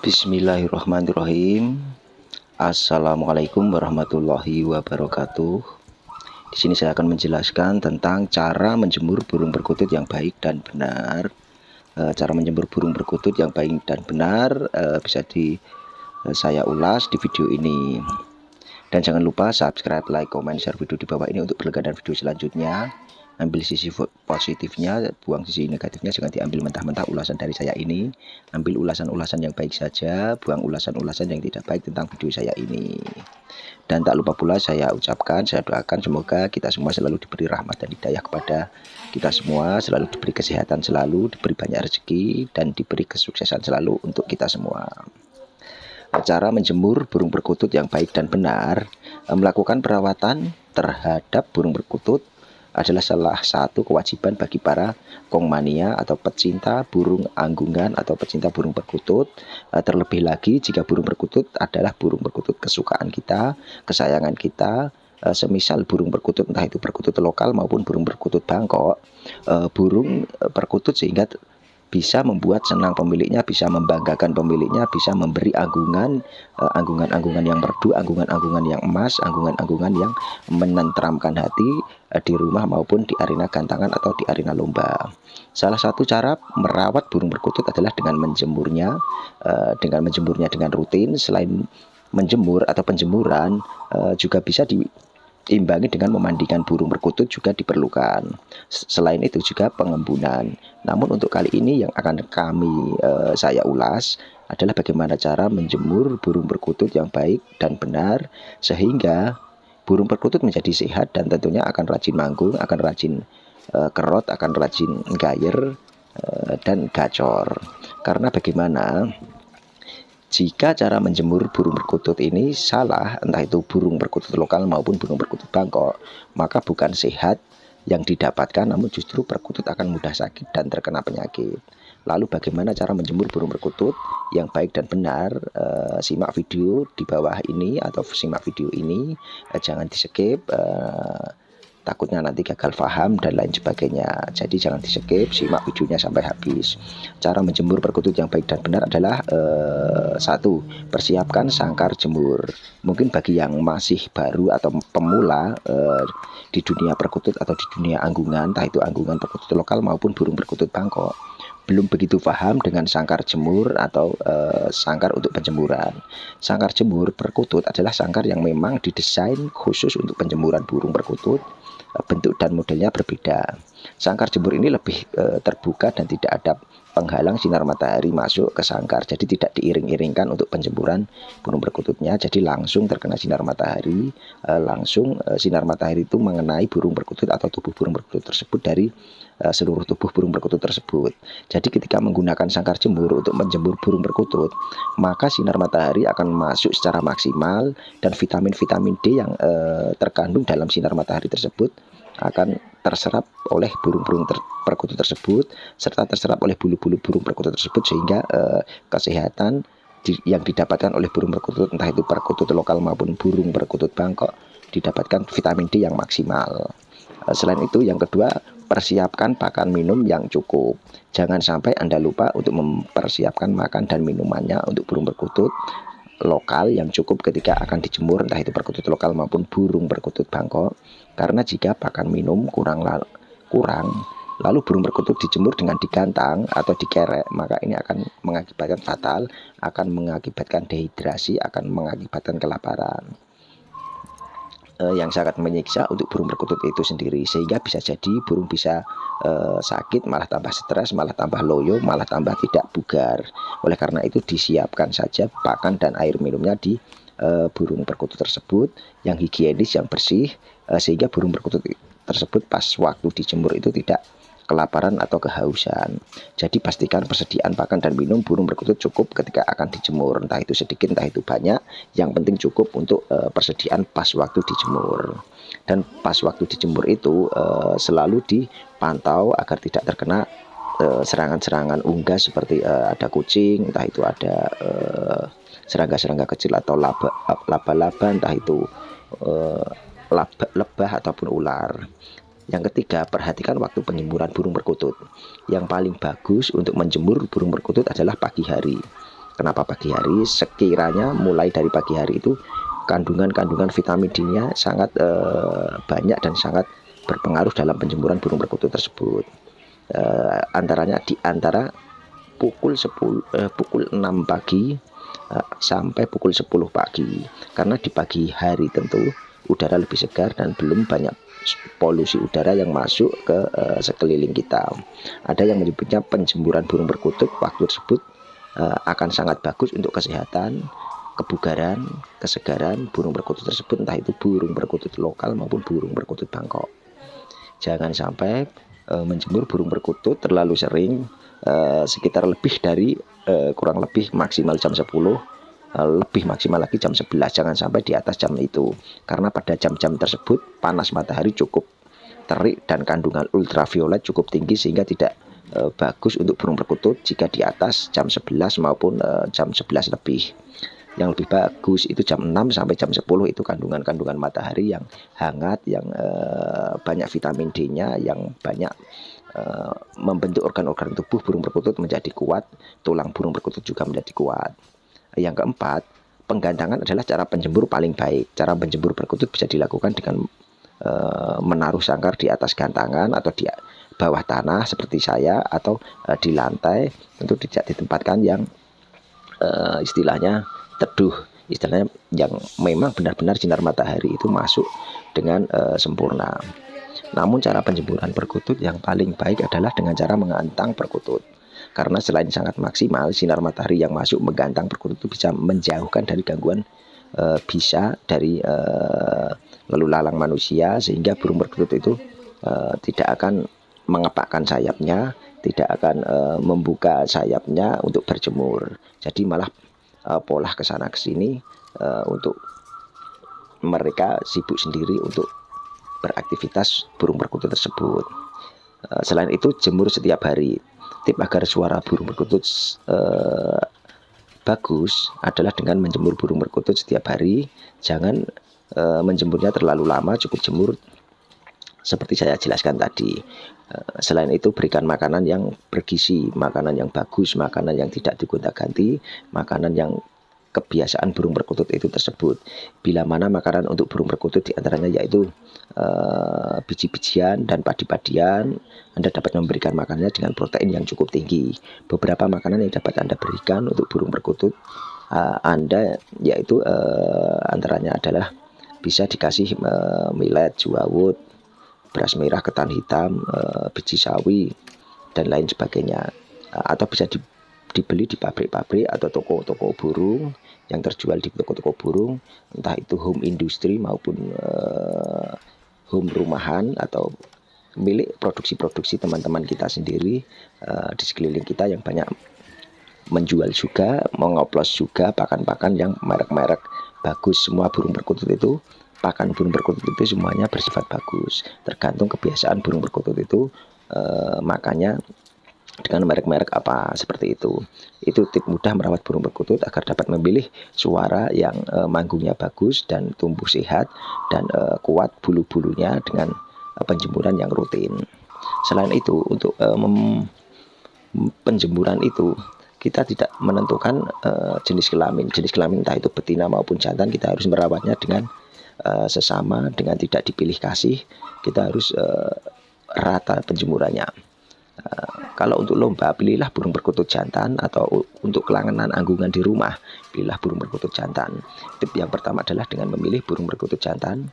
Bismillahirrahmanirrahim. Assalamualaikum warahmatullahi wabarakatuh. Di sini saya akan menjelaskan tentang cara menjemur burung perkutut yang baik dan benar. E, cara menjemur burung perkutut yang baik dan benar e, bisa di e, saya ulas di video ini. Dan jangan lupa subscribe, like, comment, share video di bawah ini untuk berlangganan video selanjutnya ambil sisi positifnya buang sisi negatifnya jangan diambil mentah-mentah ulasan dari saya ini. Ambil ulasan-ulasan yang baik saja buang ulasan-ulasan yang tidak baik tentang video saya ini. Dan tak lupa pula saya ucapkan saya doakan semoga kita semua selalu diberi rahmat dan hidayah kepada kita semua selalu diberi kesehatan selalu diberi banyak rezeki dan diberi kesuksesan selalu untuk kita semua. Cara menjemur burung perkutut yang baik dan benar melakukan perawatan terhadap burung perkutut adalah salah satu kewajiban bagi para kongmania atau pecinta burung anggungan atau pecinta burung perkutut. Eh, terlebih lagi jika burung perkutut adalah burung perkutut kesukaan kita, kesayangan kita, eh, semisal burung perkutut entah itu perkutut lokal maupun burung perkutut Bangkok, eh, burung perkutut sehingga bisa membuat senang pemiliknya, bisa membanggakan pemiliknya, bisa memberi anggungan, uh, anggungan-anggungan yang merdu, anggungan-anggungan yang emas, anggungan-anggungan yang menenteramkan hati uh, di rumah maupun di arena gantangan atau di arena lomba. Salah satu cara merawat burung perkutut adalah dengan menjemurnya, uh, dengan menjemurnya dengan rutin. Selain menjemur atau penjemuran juga bisa di imbangi dengan memandikan burung perkutut juga diperlukan. Selain itu juga pengembunan. Namun untuk kali ini yang akan kami uh, saya ulas adalah bagaimana cara menjemur burung perkutut yang baik dan benar sehingga burung perkutut menjadi sehat dan tentunya akan rajin manggung, akan rajin uh, kerot, akan rajin gayer uh, dan gacor. Karena bagaimana jika cara menjemur burung perkutut ini salah, entah itu burung perkutut lokal maupun burung perkutut Bangkok, maka bukan sehat yang didapatkan, namun justru perkutut akan mudah sakit dan terkena penyakit. Lalu bagaimana cara menjemur burung perkutut yang baik dan benar? E, simak video di bawah ini atau simak video ini, e, jangan di skip. E, takutnya nanti gagal paham dan lain sebagainya. Jadi jangan di skip, simak videonya sampai habis. Cara menjemur perkutut yang baik dan benar adalah eh, satu, persiapkan sangkar jemur. Mungkin bagi yang masih baru atau pemula eh, di dunia perkutut atau di dunia anggungan, entah itu anggungan perkutut lokal maupun burung perkutut Bangkok belum begitu paham dengan sangkar jemur atau e, sangkar untuk penjemuran. Sangkar jemur perkutut adalah sangkar yang memang didesain khusus untuk penjemuran burung perkutut bentuk dan modelnya berbeda. Sangkar jemur ini lebih e, terbuka dan tidak ada penghalang sinar matahari masuk ke sangkar. Jadi tidak diiring-iringkan untuk penjemuran burung perkututnya. Jadi langsung terkena sinar matahari, e, langsung e, sinar matahari itu mengenai burung perkutut atau tubuh burung perkutut tersebut dari e, seluruh tubuh burung perkutut tersebut. Jadi ketika menggunakan sangkar jemur untuk menjemur burung perkutut, maka sinar matahari akan masuk secara maksimal dan vitamin-vitamin D yang terkandung dalam sinar matahari tersebut akan terserap oleh burung-burung ter perkutut tersebut serta terserap oleh bulu-bulu burung perkutut tersebut sehingga eh, kesehatan di, yang didapatkan oleh burung perkutut entah itu perkutut lokal maupun burung perkutut Bangkok didapatkan vitamin D yang maksimal. Eh, selain itu yang kedua persiapkan pakan minum yang cukup. Jangan sampai Anda lupa untuk mempersiapkan makan dan minumannya untuk burung perkutut lokal yang cukup ketika akan dijemur entah itu perkutut lokal maupun burung perkutut Bangkok. Karena jika pakan minum kurang kurang lalu burung perkutut dijemur dengan digantang atau dikerek maka ini akan mengakibatkan fatal akan mengakibatkan dehidrasi akan mengakibatkan kelaparan uh, yang sangat menyiksa untuk burung perkutut itu sendiri. Sehingga bisa jadi burung bisa uh, sakit malah tambah stres malah tambah loyo malah tambah tidak bugar. Oleh karena itu disiapkan saja pakan dan air minumnya di uh, burung perkutut tersebut yang higienis yang bersih uh, sehingga burung perkutut tersebut pas waktu dijemur itu tidak kelaparan atau kehausan. Jadi pastikan persediaan pakan dan minum burung perkutut cukup ketika akan dijemur, entah itu sedikit entah itu banyak, yang penting cukup untuk uh, persediaan pas waktu dijemur. Dan pas waktu dijemur itu uh, selalu dipantau agar tidak terkena eh, serangan-serangan uh, unggas seperti uh, ada kucing, entah itu ada serangga-serangga kecil atau laba-laba, entah itu uh, lebah ataupun ular. Yang ketiga, perhatikan waktu penjemuran burung perkutut. Yang paling bagus untuk menjemur burung perkutut adalah pagi hari. Kenapa pagi hari? Sekiranya mulai dari pagi hari itu kandungan-kandungan vitamin D-nya sangat uh, banyak dan sangat berpengaruh dalam penjemuran burung perkutut tersebut. Uh, antaranya di antara pukul 10 uh, pukul 6 pagi uh, sampai pukul 10 pagi. Karena di pagi hari tentu udara lebih segar dan belum banyak polusi udara yang masuk ke uh, sekeliling kita. Ada yang menyebutnya penjemuran burung perkutut waktu tersebut uh, akan sangat bagus untuk kesehatan kebugaran, kesegaran burung perkutut tersebut entah itu burung perkutut lokal maupun burung perkutut Bangkok. Jangan sampai e, menjemur burung perkutut terlalu sering e, sekitar lebih dari e, kurang lebih maksimal jam 10 lebih maksimal lagi jam 11 jangan sampai di atas jam itu. Karena pada jam-jam tersebut panas matahari cukup terik dan kandungan ultraviolet cukup tinggi sehingga tidak e, bagus untuk burung perkutut jika di atas jam 11 maupun e, jam 11 lebih. Yang lebih bagus itu jam 6 sampai jam 10 itu kandungan-kandungan matahari yang hangat yang uh, banyak vitamin D-nya yang banyak uh, membentuk organ-organ tubuh burung perkutut menjadi kuat tulang burung perkutut juga menjadi kuat yang keempat penggantangan adalah cara penjemur paling baik cara penjemur perkutut bisa dilakukan dengan uh, menaruh sangkar di atas gantangan atau di bawah tanah seperti saya atau uh, di lantai tentu tidak ditempatkan yang uh, istilahnya teduh istilahnya yang memang benar-benar sinar matahari itu masuk dengan uh, sempurna. Namun cara penjemuran perkutut yang paling baik adalah dengan cara mengantang perkutut. Karena selain sangat maksimal, sinar matahari yang masuk menggantang perkutut itu bisa menjauhkan dari gangguan uh, bisa dari uh, lalu lalang manusia sehingga burung perkutut itu uh, tidak akan mengepakkan sayapnya, tidak akan uh, membuka sayapnya untuk berjemur. Jadi malah uh, pola ke sana uh, untuk mereka sibuk sendiri untuk beraktivitas burung perkutut tersebut. Selain itu jemur setiap hari. Tip agar suara burung perkutut uh, bagus adalah dengan menjemur burung perkutut setiap hari. Jangan uh, menjemurnya terlalu lama, cukup jemur seperti saya jelaskan tadi. Eh, selain itu berikan makanan yang bergizi, makanan yang bagus, makanan yang tidak digonta-ganti, makanan yang kebiasaan burung perkutut itu tersebut. Bila mana makanan untuk burung perkutut di antaranya yaitu uh, biji-bijian dan padi-padian, Anda dapat memberikan makanannya dengan protein yang cukup tinggi. Beberapa makanan yang dapat Anda berikan untuk burung perkutut uh, Anda yaitu uh, antaranya adalah bisa dikasih uh, millet, juawut, beras merah, ketan hitam, e, biji sawi, dan lain sebagainya. E, atau bisa di, dibeli di pabrik-pabrik atau toko-toko burung yang terjual di toko-toko burung, entah itu home industry maupun e, home rumahan atau milik produksi-produksi teman-teman kita sendiri e, di sekeliling kita yang banyak menjual juga, mengoplos juga pakan-pakan yang merek-merek bagus. Semua burung perkutut itu pakan burung perkutut itu semuanya bersifat bagus. Tergantung kebiasaan burung perkutut itu eh, makanya dengan merek-merek apa seperti itu. Itu tip mudah merawat burung perkutut agar dapat memilih suara yang eh, manggungnya bagus dan tumbuh sehat dan eh, kuat bulu-bulunya dengan eh, penjemuran yang rutin. Selain itu untuk eh, penjemuran itu kita tidak menentukan uh, jenis kelamin. Jenis kelamin entah itu betina maupun jantan kita harus merawatnya dengan uh, sesama dengan tidak dipilih kasih. Kita harus uh, rata penjemurannya uh, kalau untuk lomba pilihlah burung perkutut jantan atau untuk kelanganan anggungan di rumah pilihlah burung perkutut jantan. Tip yang pertama adalah dengan memilih burung perkutut jantan.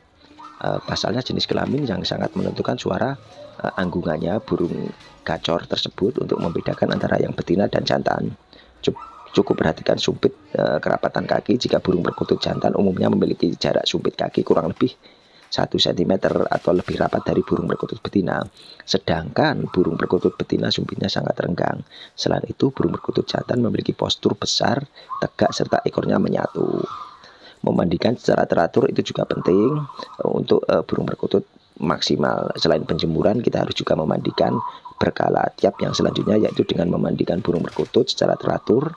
Uh, pasalnya jenis kelamin yang sangat menentukan suara uh, anggungannya burung gacor tersebut untuk membedakan antara yang betina dan jantan. Cukup perhatikan sumpit kerapatan kaki. Jika burung perkutut jantan umumnya memiliki jarak sumpit kaki kurang lebih 1 cm atau lebih rapat dari burung perkutut betina. Sedangkan burung perkutut betina sumpitnya sangat renggang. Selain itu, burung perkutut jantan memiliki postur besar, tegak, serta ekornya menyatu. Memandikan secara teratur itu juga penting e, untuk e, burung perkutut maksimal. Selain penjemuran, kita harus juga memandikan berkala. Tiap yang selanjutnya yaitu dengan memandikan burung perkutut secara teratur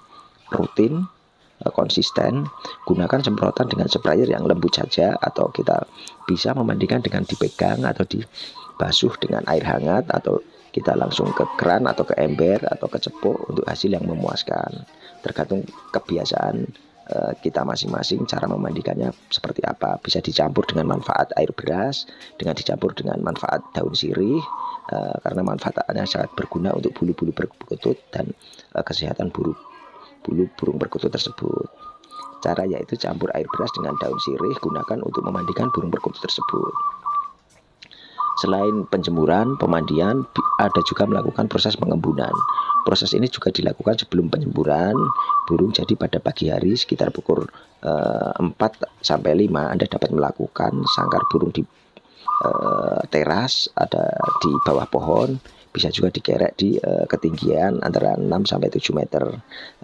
rutin eh, konsisten gunakan semprotan dengan sprayer yang lembut saja atau kita bisa memandikan dengan dipegang atau dibasuh dengan air hangat atau kita langsung ke keran atau ke ember atau ke cepuk untuk hasil yang memuaskan. Tergantung kebiasaan uh, kita masing-masing cara memandikannya seperti apa. Bisa dicampur dengan manfaat air beras dengan dicampur dengan manfaat daun sirih uh, karena manfaatnya sangat berguna untuk bulu-bulu berkutut dan kesehatan bulu bulu burung perkutut tersebut cara yaitu campur air beras dengan daun sirih gunakan untuk memandikan burung perkutut tersebut Selain penjemuran, pemandian, ada juga melakukan proses pengembunan. Proses ini juga dilakukan sebelum penjemuran burung. Jadi pada pagi hari sekitar pukul eh, 4 sampai 5 Anda dapat melakukan sangkar burung di uh, teras, ada di bawah pohon, bisa juga dikerek di uh, ketinggian antara 6 sampai 7 meter.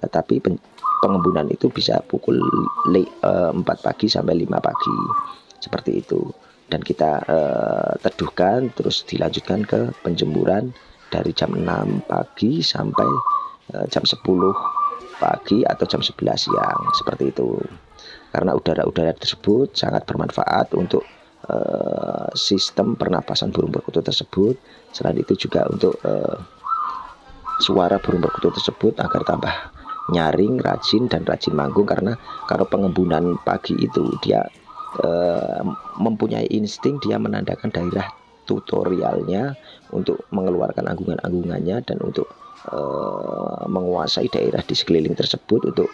Uh, tapi pengembunan itu bisa pukul uh, 4 pagi sampai 5 pagi. Seperti itu dan kita uh, teduhkan terus dilanjutkan ke penjemuran dari jam 6 pagi sampai uh, jam 10 pagi atau jam 11 siang seperti itu karena udara-udara tersebut sangat bermanfaat untuk uh, sistem pernapasan burung perkutut tersebut. Selain itu juga untuk uh, suara burung perkutut tersebut agar tambah nyaring, rajin dan rajin manggung. Karena kalau pengembunan pagi itu dia Eh, mempunyai insting dia menandakan daerah tutorialnya untuk mengeluarkan anggungan-anggungannya dan untuk uh, menguasai daerah di sekeliling tersebut untuk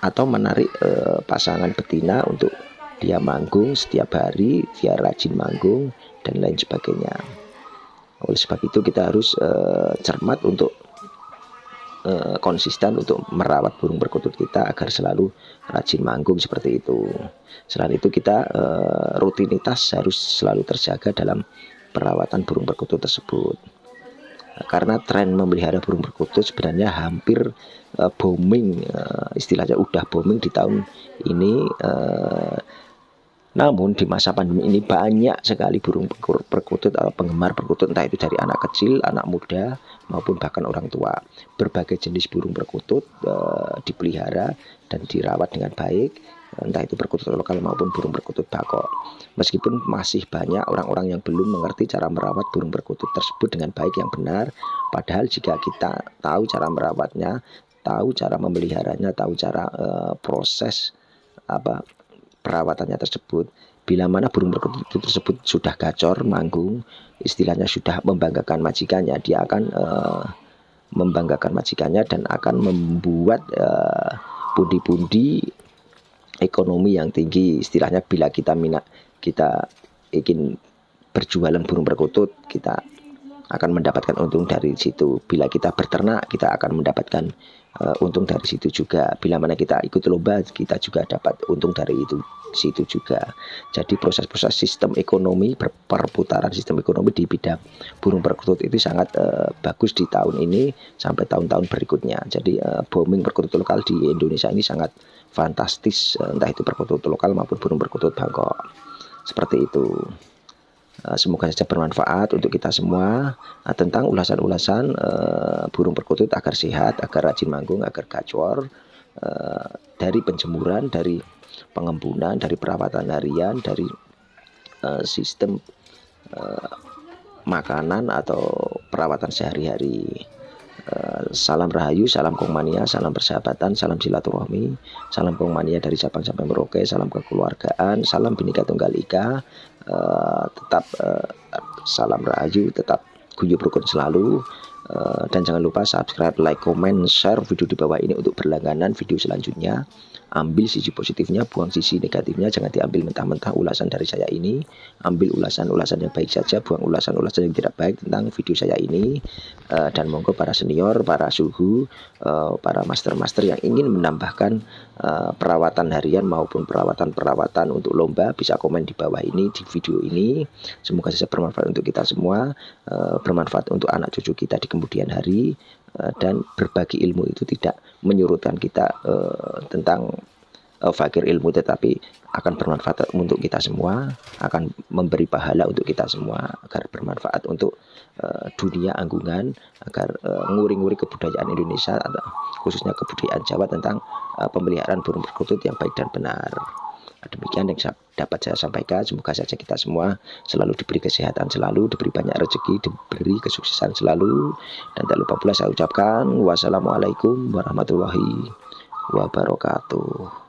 atau menarik uh, pasangan betina untuk dia manggung setiap hari, dia rajin manggung dan lain sebagainya. Oleh sebab itu kita harus uh, cermat untuk uh, konsisten untuk merawat burung perkutut kita agar selalu rajin manggung seperti itu. Selain itu kita uh, rutinitas harus selalu terjaga dalam perawatan burung perkutut tersebut. Karena tren memelihara burung perkutut sebenarnya hampir uh, booming, uh, istilahnya udah booming di tahun ini. Uh, namun di masa pandemi ini banyak sekali burung perkutut atau penggemar perkutut entah itu dari anak kecil, anak muda maupun bahkan orang tua. Berbagai jenis burung perkutut uh, dipelihara dan dirawat dengan baik entah itu perkutut lokal maupun burung perkutut bakok. Meskipun masih banyak orang-orang yang belum mengerti cara merawat burung perkutut tersebut dengan baik yang benar, padahal jika kita tahu cara merawatnya, tahu cara memeliharanya, tahu cara uh, proses apa perawatannya tersebut bila mana burung perkutut tersebut sudah gacor manggung istilahnya sudah membanggakan majikannya dia akan uh, membanggakan majikannya dan akan membuat uh, pundi-pundi ekonomi yang tinggi istilahnya bila kita minat kita ingin berjualan burung perkutut kita akan mendapatkan untung dari situ bila kita berternak kita akan mendapatkan uh, untung dari situ juga. Bila mana kita ikut lomba, kita juga dapat untung dari itu situ juga. Jadi proses-proses sistem ekonomi perputaran sistem ekonomi di bidang burung perkutut itu sangat uh, bagus di tahun ini sampai tahun-tahun berikutnya. Jadi uh, booming perkutut lokal di Indonesia ini sangat fantastis entah itu perkutut lokal maupun burung perkutut Bangkok. Seperti itu. Eh, semoga saja bermanfaat untuk kita semua nah, tentang ulasan-ulasan burung perkutut agar sehat, agar rajin manggung, agar gacor dari penjemuran, dari pengembunan, dari perawatan harian, dari sistem makanan atau perawatan sehari-hari. Uh, salam rahayu, salam kongmania, salam persahabatan, salam silaturahmi, salam kongmania dari Sabang sampai Merauke, salam kekeluargaan, salam Bhinneka Tunggal Ika, uh, tetap uh, salam rahayu tetap guyup rukun selalu. Uh, dan jangan lupa subscribe like comment share video di bawah ini untuk berlangganan video selanjutnya ambil sisi positifnya, buang sisi negatifnya, jangan diambil mentah-mentah ulasan dari saya ini, ambil ulasan-ulasan yang baik saja, buang ulasan-ulasan yang tidak baik tentang video saya ini, uh, dan monggo para senior, para suhu, uh, para master-master yang ingin menambahkan uh, perawatan harian maupun perawatan-perawatan untuk lomba bisa komen di bawah ini di video ini. Semoga saja bermanfaat untuk kita semua, bermanfaat untuk anak cucu kita di kemudian hari. Eh, dan berbagi ilmu itu tidak menyurutkan kita uh, tentang uh, fakir ilmu tetapi akan bermanfaat untuk kita semua akan memberi pahala untuk kita semua agar bermanfaat untuk uh, dunia anggungan agar nguri-nguri kebudayaan Indonesia atau khususnya kebudayaan Jawa tentang uh, pemeliharaan burung perkutut yang baik dan benar Demikian yang dapat saya sampaikan. Semoga saja kita semua selalu diberi kesehatan selalu, diberi banyak rezeki, diberi kesuksesan selalu. Dan tak lupa pula saya ucapkan wassalamualaikum warahmatullahi wabarakatuh.